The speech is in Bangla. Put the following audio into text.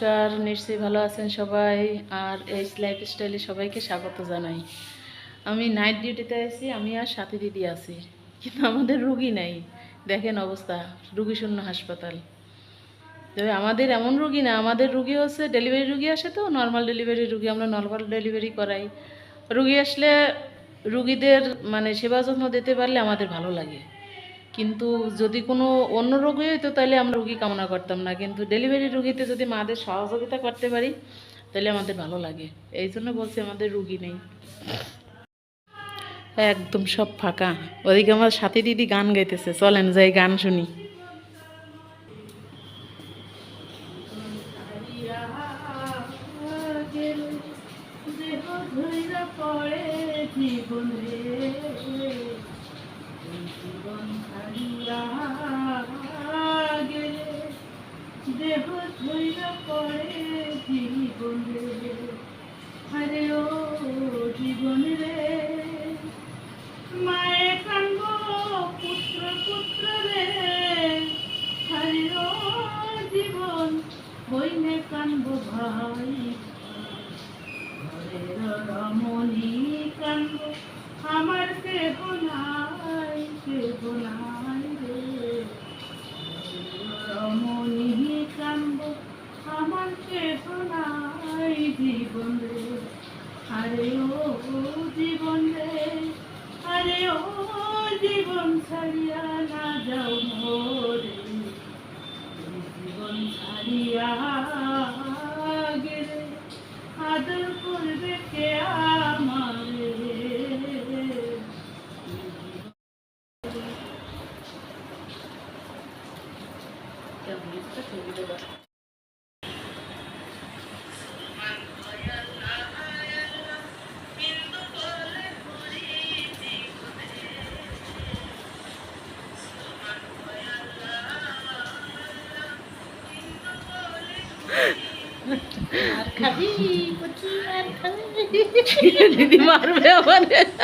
নমস্কার নিশ্চয়ই ভালো আছেন সবাই? আর এই লাইফস্টাইলে সবাইকে স্বাগত জানাই। আমি নাইট ডিউটিতে আছি, আমি আর সাথী দিদি আছি। কিন্তু আমাদের রুগী নাই। দেখেন অবস্থা রুগী শূন্য হাসপাতাল। তবে আমাদের এমন রুগী না, আমাদের রুগী হচ্ছে ডেলিভারি রুগী আসে তো নর্মাল ডেলিভারি রুগী, আমরা নর্মাল ডেলিভারি করাই। রুগী আসলে রুগীদের মানে সেবা যত্ন দিতে পারলে আমাদের ভালো লাগে। কিন্তু যদি কোনো অন্য রোগী হইতো তাহলে আমরা রুগী কামনা করতাম না। কিন্তু ডেলিভারি রুগীতে যদি মাদের সহযোগিতা করতে পারি, তাহলে আমাদের ভালো লাগে। এই জন্য বলছি আমাদের রুগী নেই। একদম সব ফাঁকা। ওদিকে আমার সাথী দিদি গান গাইতেছে। চলেন যাই গান শুনি। দেহ পড়ে জীবনে আরে ও জীবন রে মায়ে কান্দ পুত্র পুত্র রে। আরে ও জীবন হইলে কান্দ ভাই। ঘরের কান্দ আমার কেহ নাই কেহ নাই রে। রমণী কান্দ আমার নাই জীবন রে। আরে ও জীবন রে, আরে ও জীবন ছাড়িয়া না যাও মোরে। জীবন ছাড়িয়া গেলে আদর করবে কে আমারে? দিদি মারবে আমাদের